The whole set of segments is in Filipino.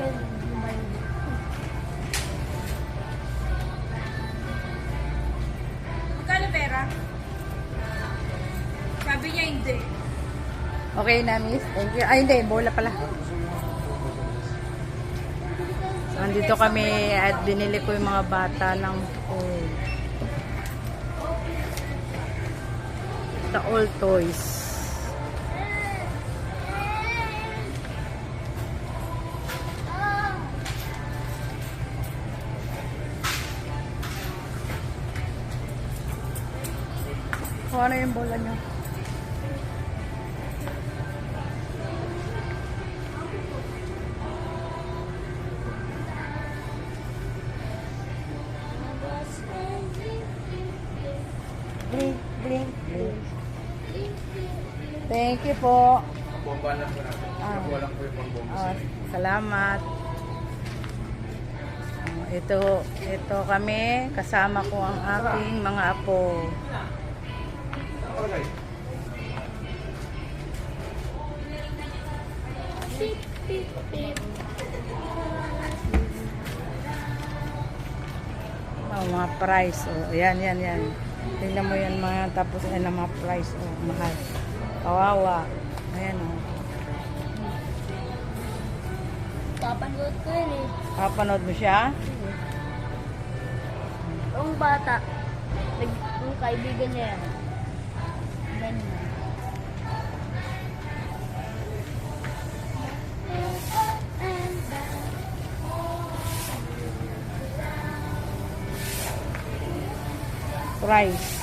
Kaya lumayo pera? Okay na, miss. Thank you. Ay, hindi. Bola pala. Nandito kami at binili ko yung mga bata ng food. Sa all toys. Kung ano yung bola niyo? Blink, blink, blink. Thank you po. Bomba lang po natin. Ah. Nakuha lang po yung pang-bomba sa inyo. salamat. Oh, ito, ito kami kasama ko ang aking mga apo. Oh, mga price. Oh, yan, yan, yan. Tingnan mo yan mga tapos yan ang mga price. Oh, mahal. Kawawa. Ayan oh. Papanood ko yun eh. Kapanood mo siya? Yung bata, nag, yung kaibigan niya yan. Ganun. Price.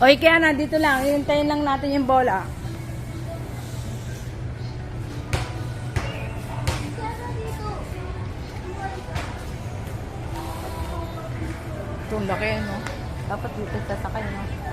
Oy, kaya nandito lang. Hintayin lang natin yung bola. Ito, ang laki, no? Dapat dito sasakay, no?